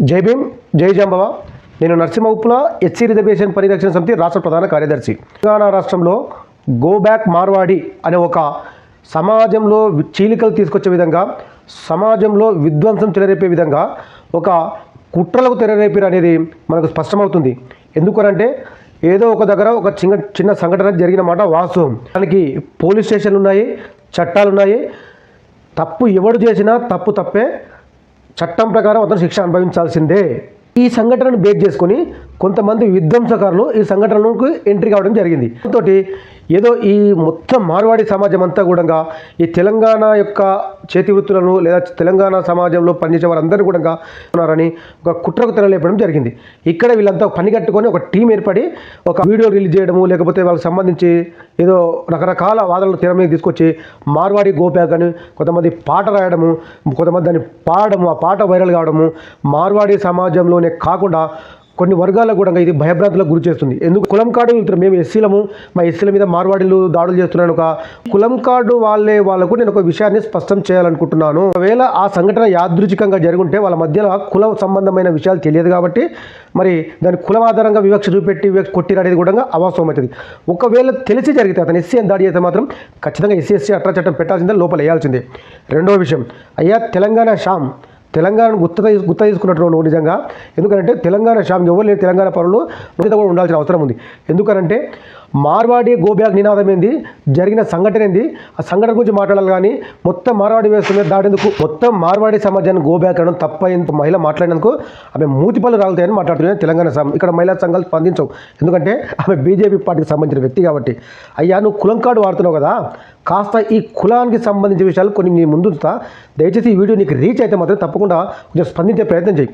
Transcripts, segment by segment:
జై భీమ్ జై జాంబవ. నేను నరసింహ ఎస్సీ రిజర్వేషన్ పరిరక్షణ సమితి రాష్ట్ర ప్రధాన కార్యదర్శి. తెలంగాణ రాష్ట్రంలో గో బ్యాక్ మార్వాడి అనే ఒక సమాజంలో చీలికలు తీసుకొచ్చే విధంగా సమాజంలో విధ్వంసం చెలరేపే విధంగా ఒక కుట్రలకు తెరరేపారు అనేది మనకు స్పష్టమవుతుంది. ఎందుకనంటే ఏదో ఒక దగ్గర ఒక చిన్న చిన్న సంఘటన జరిగిన మాట వాస్తవం. దానికి పోలీస్ స్టేషన్లు ఉన్నాయి చట్టాలు ఉన్నాయి. తప్పు ఎవడు చేసినా తప్పు తప్పే. చట్టం ప్రకారం అతను శిక్ష అనుభవించాల్సిందే. ఈ సంఘటనను బేస్ చేసుకొని కొంతమంది విధ్వంసకారులు ఈ సంఘటనలకు ఎంట్రీ కావడం జరిగింది. తోటి ఏదో ఈ మొత్తం మార్వాడి సమాజం అంతా కూడా ఈ తెలంగాణ యొక్క చేతి వృత్తులను లేదా తెలంగాణ సమాజంలో పనిచేసే వారందరూ కూడా ఉన్నారని ఒక కుట్రకు తెరలేపడం జరిగింది. ఇక్కడ వీళ్ళంతా పని కట్టుకొని ఒక టీం ఏర్పడి ఒక వీడియో రిలీజ్ చేయడము లేకపోతే వాళ్ళకి సంబంధించి ఏదో రకరకాల వాదనలు తెర మీద తీసుకొచ్చి మార్వాడి గోప్యాక్ అని కొంతమంది పాట రాయడము కొంతమంది దాన్ని పాడడము ఆ పాట వైరల్ కావడము మార్వాడి సమాజంలోనే కాకుండా కొన్ని వర్గాలకు కూడా ఇది భయభ్రాంతులకు గురి చేస్తుంది. ఎందుకు? కులం కార్డు వెళ్తున్నారు మేము ఎస్సీలము మా ఎస్సీల మీద మార్వాడీలు దాడులు చేస్తున్నాను ఒక కులం కార్డు వాళ్ళే వాళ్ళకు నేను ఒక విషయాన్ని స్పష్టం చేయాలనుకుంటున్నాను. ఒకవేళ ఆ సంఘటన యాదృచికంగా జరుగుంటే వాళ్ళ మధ్యలో కుల సంబంధమైన విషయాలు తెలియదు కాబట్టి మరి దాని కులం ఆధారంగా వివక్ష చూపెట్టి వివక్ష కొట్టిరు కూడా అవాస్తవం అవుతుంది. ఒకవేళ తెలిసి జరిగితే అతను ఎస్సీ అని దాడి చేస్తే మాత్రం ఖచ్చితంగా ఎస్సీ ఎస్సీ అట్రా చట్టం పెట్టాల్సిందే లోపల వేయాల్సిందే రెండో విషయం అయ్యా తెలంగాణ షామ్ తెలంగాణను గుర్త గుర్త తీసుకున్నట్టు నిజంగా. ఎందుకంటే తెలంగాణ షామ్ ఎవరు లేని తెలంగాణ పనులు కూడా ఉండాల్సిన అవసరం ఉంది. ఎందుకనంటే మార్వాడి గోబ్యాగ్ నినాదం ఏంది? జరిగిన సంఘటన ఏంది? ఆ సంఘటన గురించి మాట్లాడాలి కానీ మొత్తం మార్వాడి వేస్తుంది దాటేందుకు మొత్తం మార్వాడి సమాజాన్ని గోబ్యాగ్ అనడం తప్ప ఇంత మహిళ మాట్లాడినందుకు ఆమె మూతి రాలుతాయని రాగుతాయని మాట్లాడుతున్నాయి తెలంగాణ సం ఇక్కడ మహిళా సంఘాలు స్పందించవు. ఎందుకంటే ఆమె బీజేపీ పార్టీకి సంబంధించిన వ్యక్తి కాబట్టి. అయ్యా నువ్వు కులం కార్డు వాడుతున్నావు కదా? కాస్త ఈ కులానికి సంబంధించిన విషయాలు కొన్ని నీ ముందుంచుతా. దయచేసి ఈ వీడియో నీకు రీచ్ అయితే మాత్రం తప్పకుండా కొంచెం స్పందించే ప్రయత్నం చేయి.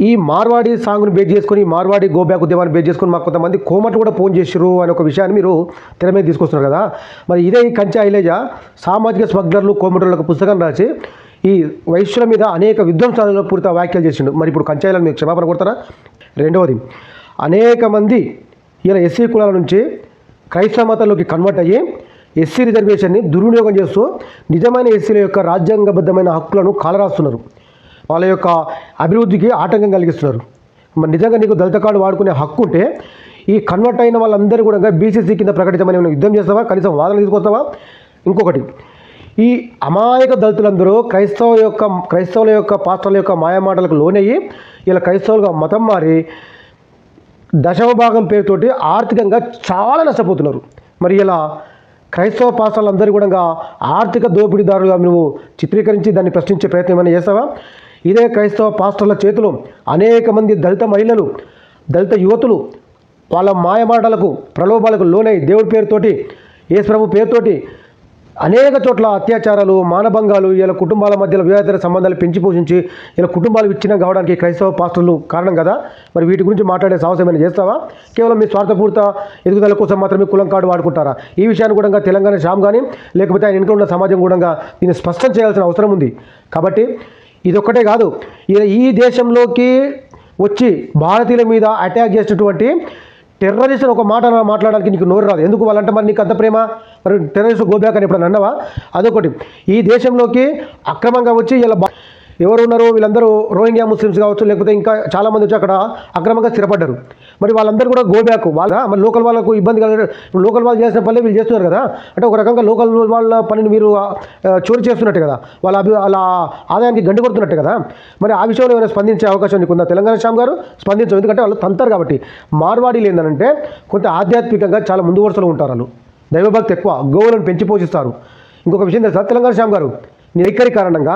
ఈ మార్వాడి సాంగ్ను బేస్ చేసుకొని మార్వాడి గోబ్యాక్ ఉద్యమాన్ని బేస్ చేసుకొని మాకు కొంతమంది కోమట్లు కూడా ఫోన్ చేసిర్రు అనే ఒక విషయాన్ని మీరు తెర మీద తీసుకొస్తున్నారు కదా. మరి ఇదే ఈ కంచె ఐలేజ సామాజిక స్మగ్లర్లు కోమటుల ఒక పుస్తకం రాసి ఈ వైశ్యుల మీద అనేక విధ్వంసాలలో పూర్తి వ్యాఖ్యలు చేసిండు. మరి ఇప్పుడు కంచాయిలను మీకు మీరు క్షమాపణ కొడతారా రెండవది అనేక మంది ఇలా ఎస్సీ కులాల నుంచి క్రైస్తవ మతంలోకి కన్వర్ట్ అయ్యి ఎస్సీ రిజర్వేషన్ని దుర్వినియోగం చేస్తూ నిజమైన ఎస్సీల యొక్క రాజ్యాంగబద్ధమైన హక్కులను కాలరాస్తున్నారు. వాళ్ళ యొక్క అభివృద్ధికి ఆటంకం కలిగిస్తున్నారు. మరి నిజంగా నీకు దళిత కార్డు వాడుకునే హక్కు ఉంటే ఈ కన్వర్ట్ అయిన వాళ్ళందరూ కూడా బీసీసీ కింద ప్రకటించమని యుద్ధం చేస్తావా? కనీసం వాదన తీసుకొస్తావా? ఇంకొకటి ఈ అమాయక దళితులందరూ క్రైస్తవ యొక్క క్రైస్తవుల యొక్క పాత్రల యొక్క మాయమాటలకు లోనయ్యి ఇలా క్రైస్తవులుగా మతం మారి దశమ భాగం పేరుతోటి ఆర్థికంగా చాలా నష్టపోతున్నారు. మరి ఇలా క్రైస్తవ పాత్రలందరూ కూడా ఆర్థిక దోపిడీదారులుగా నువ్వు చిత్రీకరించి దాన్ని ప్రశ్నించే ప్రయత్నం ఏమైనా చేస్తావా? ఇదే క్రైస్తవ పాస్టర్ల చేతిలో అనేక మంది దళిత మహిళలు దళిత యువతులు వాళ్ళ మాయమాటలకు ప్రలోభాలకు లోనై దేవుడి పేరుతోటి యేసుప్రభు పేరుతోటి అనేక చోట్ల అత్యాచారాలు మానభంగాలు ఇలా కుటుంబాల మధ్యలో వివాహేతర సంబంధాలు పెంచి పోషించి ఇలా కుటుంబాలు విచ్ఛిన్నం కావడానికి క్రైస్తవ పాస్టర్లు కారణం కదా? మరి వీటి గురించి మాట్లాడే సాహసం ఏమైనా చేస్తావా? కేవలం మీ స్వార్థపూర్త ఎదుగుదల కోసం మాత్రమే కులం కార్డు వాడుకుంటారా? ఈ విషయాన్ని కూడా తెలంగాణ శ్యామ్ కానీ లేకపోతే ఆయన ఇంట్లో ఉన్న సమాజం కూడా దీన్ని స్పష్టం చేయాల్సిన అవసరం ఉంది. కాబట్టి ఇదొక్కటే కాదు. ఈ- ఈ దేశంలోకి వచ్చి భారతీయుల మీద అటాక్ చేసినటువంటి టెర్రరిస్ట్ ఒక మాట మాట్లాడడానికి నీకు నోరు రాదు. ఎందుకు వాళ్ళంటే మరి నీకు అంత ప్రేమ? మరి టెర్రరిస్ట్ గోబ్యాక్ అని ఎప్పుడన్నా అన్నవా? అదొకటి. ఈ దేశంలోకి అక్రమంగా వచ్చి ఇలా ఎవరు ఉన్నారు వీళ్ళందరూ రోహింగ్యా ముస్లిమ్స్ కావచ్చు లేకపోతే ఇంకా చాలామంది వచ్చి అక్కడ అక్రమంగా స్థిరపడ్డారు. మరి వాళ్ళందరూ కూడా గోబ్యాక్ వాళ్ళ మరి లోకల్ వాళ్ళకు ఇబ్బంది కలగడం లోకల్ వాళ్ళు చేసిన పనులే వీళ్ళు చేస్తున్నారు కదా. అంటే ఒక రకంగా లోకల్ వాళ్ళ పనిని మీరు చోరీ చేస్తున్నట్టు కదా. వాళ్ళ అభి వాళ్ళ ఆదాయానికి గండి కొడుతున్నట్టు కదా. మరి ఆ విషయంలో ఏమైనా స్పందించే అవకాశం నీకుందా? తెలంగాణ శ్యామ్ గారు స్పందించవు ఎందుకంటే వాళ్ళు తంతారు కాబట్టి. మార్వాడీలు ఏంటంటే కొంత ఆధ్యాత్మికంగా చాలా ముందు వరుసలో ఉంటారు వాళ్ళు. దైవభక్తి ఎక్కువ గోవులను పెంచి పోషిస్తారు. ఇంకొక విషయం తెలుసా తెలంగాణ శ్యామ్ గారు? వైఖరి కారణంగా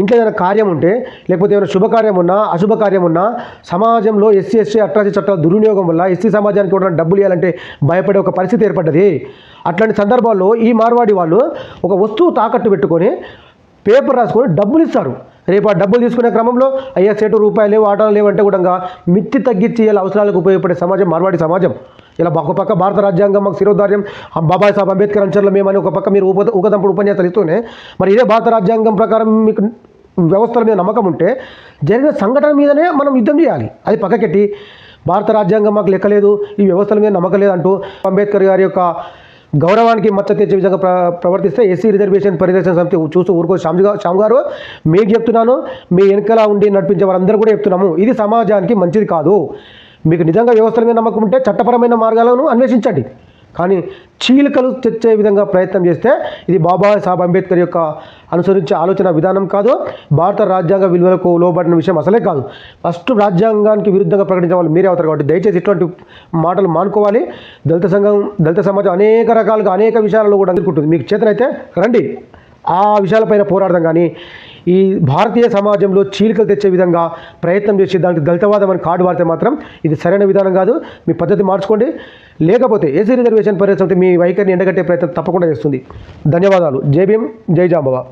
ఇంట్లో ఏదైనా కార్యం ఉంటే లేకపోతే ఏమైనా శుభకార్యం ఉన్నా అశుభకార్యం ఉన్నా సమాజంలో ఎస్సీ ఎస్సీ అట్రాసీ చట్టాల దుర్వినియోగం వల్ల ఎస్సీ సమాజానికి కూడా డబ్బులు ఇవ్వాలంటే భయపడే ఒక పరిస్థితి ఏర్పడ్డది. అట్లాంటి సందర్భాల్లో ఈ మార్వాడి వాళ్ళు ఒక వస్తువు తాకట్టు పెట్టుకొని పేపర్ రాసుకొని డబ్బులు ఇస్తారు. రేపు ఆ డబ్బులు తీసుకునే క్రమంలో అయ్యా సేటు రూపాయలు లేవు ఆటలు లేవు అంటే కూడా మిత్తి తగ్గించి ఇలా అవసరాలకు ఉపయోగపడే సమాజం మార్వాడి సమాజం. ఇలా ఒక పక్క భారత రాజ్యాంగం మాకు శిరోధార్యం బాబాయ్ సాహెబ్ అంబేద్కర్ అంచర్లు మేమని ఒక పక్క మీరు ఉప ఊకదంపుడు ఉపన్యాసాలు ఇస్తూనే మరి ఇదే భారత రాజ్యాంగం ప్రకారం మీకు వ్యవస్థల మీద నమ్మకం ఉంటే జరిగిన సంఘటన మీదనే మనం యుద్ధం చేయాలి. అది పక్కకెట్టి భారత రాజ్యాంగం మాకు లెక్కలేదు ఈ వ్యవస్థల మీద నమ్మకం లేదంటూ అంబేద్కర్ గారి యొక్క గౌరవానికి మచ్చ తెచ్చే విధంగా ప్ర ప్రవర్తిస్తే ఎస్సీ రిజర్వేషన్ పరిరక్షణ సమితి చూస్తూ ఊరుకో శ్యామ్ శ్యామ్ గారు మీకు చెప్తున్నాను మీ వెనుకలా ఉండి నడిపించే వారందరూ కూడా చెప్తున్నాము ఇది సమాజానికి మంచిది కాదు. మీకు నిజంగా వ్యవస్థల మీద నమ్మకం ఉంటే చట్టపరమైన మార్గాలను అన్వేషించండి. కానీ చీలికలు తెచ్చే విధంగా ప్రయత్నం చేస్తే ఇది బాబాసాహెబ్ అంబేద్కర్ యొక్క అనుసరించే ఆలోచన విధానం కాదు. భారత రాజ్యాంగ విలువలకు లోబడిన విషయం అసలే కాదు. ఫస్ట్ రాజ్యాంగానికి విరుద్ధంగా ప్రకటించే వాళ్ళు మీరే అవుతారు కాబట్టి దయచేసి ఇటువంటి మాటలు మానుకోవాలి. దళిత సంఘం దళిత సమాజం అనేక రకాలుగా అనేక విషయాలలో కూడా అందుకుంటుంది మీకు చేతనైతే రండి. ఆ విషయాలపైన పోరాడదాం కానీ ఈ భారతీయ సమాజంలో చీలికలు తెచ్చే విధంగా ప్రయత్నం చేసి దానికి దళితవాదం అని కార్డు వాడితే మాత్రం ఇది సరైన విధానం కాదు. మీ పద్ధతి మార్చుకోండి. లేకపోతే ఏసీ రిజర్వేషన్ పరిస్థితి మీ వైఖరిని ఎండగట్టే ప్రయత్నం తప్పకుండా చేస్తుంది. ధన్యవాదాలు. జై భీమ్ జై జాంబవ.